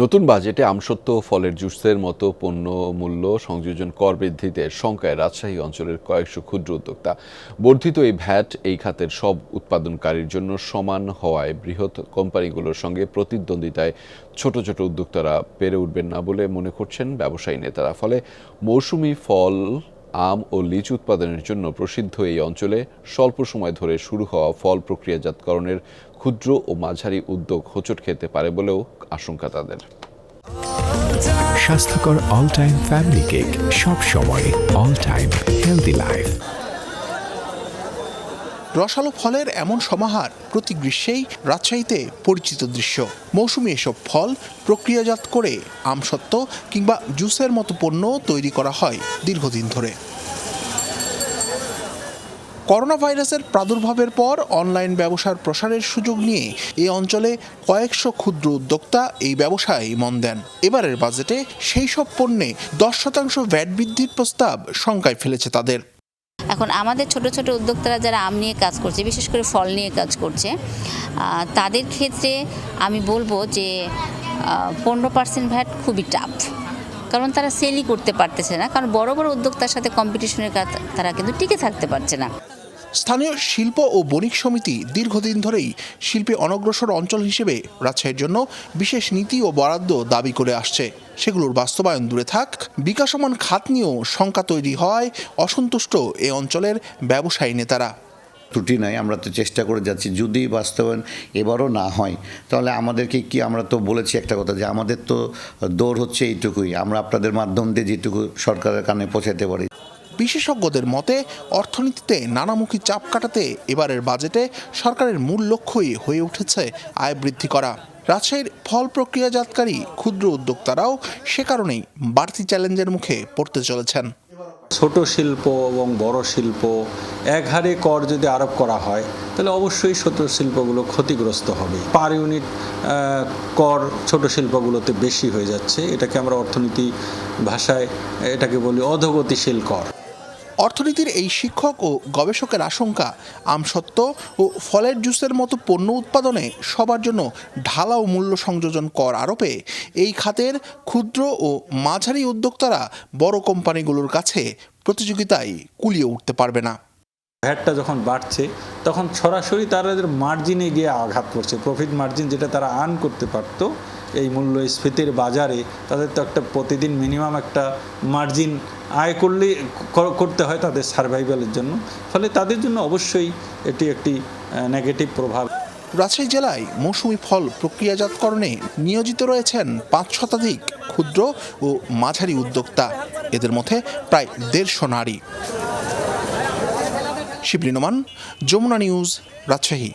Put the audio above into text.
নতুন বাজেটে আমসত্ত্ব, ফলের জুসের মতো পণ্য মূল্য সংযোজন কর বৃদ্ধিতে শঙ্কায় রাজশাহী অঞ্চলের কয়েকশো ক্ষুদ্র উদ্যোক্তা। বর্ধিত এই ভ্যাট এই খাতের সব উৎপাদনকারীর জন্য সমান হওয়ায় বৃহৎ কোম্পানিগুলোর সঙ্গে প্রতিদ্বন্দ্বিতায় ছোট ছোট উদ্যোক্তারা পেরে উঠবেন না বলে মনে করছেন ব্যবসায়ী নেতারা। ফলে মৌসুমি ফল আম ও লিচু উৎপাদনের জন্য প্রসিদ্ধ এই অঞ্চলে স্বল্প সময় ধরে শুরু হওয়া ফল প্রক্রিয়াজাতকরণের ক্ষুদ্র ও মাঝারি উদ্যোগ হোঁচট খেতে পারে বলেও আশঙ্কা তাদের। স্বাস্থ্যকর অল টাইম ফ্যামিলি কেক সব সময় অল টাইম হেলদি লাইফ রসালো ফলের এমন সমাহার প্রতি গ্রীষ্মেই রাজশাহীতে পরিচিত দৃশ্য। মৌসুমি এসব ফল প্রক্রিয়াজাত করে আমসত্ত্ব কিংবা জুসের মতো পণ্য তৈরি করা হয় দীর্ঘদিন ধরে। করোনা ভাইরাসের প্রাদুর্ভাবের পর অনলাইন ব্যবসার প্রসারের সুযোগ নিয়ে এই অঞ্চলে কয়েকশো ক্ষুদ্র উদ্যোক্তা এই ব্যবসায় মন দেন। এবারের বাজেটে সেই সব পণ্যে দশ শতাংশ ভ্যাট বৃদ্ধির প্রস্তাব শঙ্কায় ফেলেছে তাদের। এখন আমাদের ছোট ছোট উদ্যোক্তারা যারা আম নিয়ে কাজ করছে, বিশেষ করে ফল নিয়ে কাজ করছে তাদের ক্ষেত্রে আমি বলব যে পনেরো পার্সেন্ট ভ্যাট খুবই টাফ কারণ তারা সেলই করতে পারতেছে না, কারণ বড় বড় উদ্যোক্তার সাথে কম্পিটিশনের কাজ- তারা কিন্তু টিকে থাকতে পারছে না। স্থানীয় শিল্প ও বণিক সমিতি দীর্ঘদিন ধরেই শিল্পে অনগ্রসর অঞ্চল হিসেবে রাজশাহীর জন্য বিশেষ নীতি ও বরাদ্দ দাবি করে আসছে। সেগুলোর বাস্তবায়ন দূরে থাক, বিকাশমান খাত নিয়েও শঙ্কা তৈরি হয় অসন্তুষ্ট এ অঞ্চলের ব্যবসায়ী নেতারা। ত্রুটি নাই, আমরা তো চেষ্টা করে যাচ্ছি। যদি বাস্তবায়ন এবারও না হয়, তাহলে আমাদেরকে কি আমরা তো বলেছি একটা কথা যে আমাদের তো দৌড় হচ্ছে এইটুকুই। আমরা আপনাদের মাধ্যম দিয়ে যেটুকু সরকারের কানে পৌঁছাতে পারি। বিশেষজ্ঞদের মতে, অর্থনীতিতে নানামুখী চাপ কাটাতে এবারের বাজেটে সরকারের মূল লক্ষ্যই হয়ে উঠেছে আয় বৃদ্ধি করা। রাজশাহীর ফল প্রক্রিয়াজাতকারী ক্ষুদ্র উদ্যোক্তারাও সে কারণেই বাড়তি চ্যালেঞ্জের মুখে পড়তে চলেছেন। ছোট শিল্প এবং বড় শিল্প, এক হারে কর যদি আরোপ করা হয়, তাহলে অবশ্যই ছোট শিল্পগুলো ক্ষতিগ্রস্ত হবে। পার ইউনিট কর ছোট শিল্পগুলোতে বেশি হয়ে যাচ্ছে। এটাকে আমরা অর্থনীতি ভাষায়, এটাকে বলি অধগতিশীল কর। অর্থনীতির এই শিক্ষক ও গবেষকের আশঙ্কা, আমসত্ত্ব ও ফলের জুসের মতো পণ্য উৎপাদনে সবার জন্য ঢালাও মূল্য সংযোজন কর আরোপে, এই খাতের ক্ষুদ্র ও মাঝারি উদ্যোক্তারা বড় কোম্পানিগুলোর কাছে প্রতিযোগিতায় কুলিয়ে উঠতে পারবে না। ভ্যাটটা যখন বাড়ছে, তখন সরাসরি তাদের মার্জিনে গিয়ে আঘাত করছে। প্রফিট মার্জিন যেটা তারা আর্ন করতে পারতো, এই মূল্যস্ফীতির বাজারে তাদের তো একটা প্রতিদিন মিনিমাম একটা মার্জিন আয় করলে কর- করতে হয় তাদের সার্ভাইভালের জন্য। ফলে তাদের জন্য অবশ্যই এটি একটি নেগেটিভ প্রভাব। রাজশাহী জেলায় মৌসুমি ফল প্রক্রিয়াজাতকরণে নিয়োজিত রয়েছেন পাঁচ শতাধিক ক্ষুদ্র ও মাঝারি উদ্যোক্তা। এদের মধ্যে প্রায় দেড়শো নারী। শিবলিনমান যমুনা নিউজ রাজশাহী।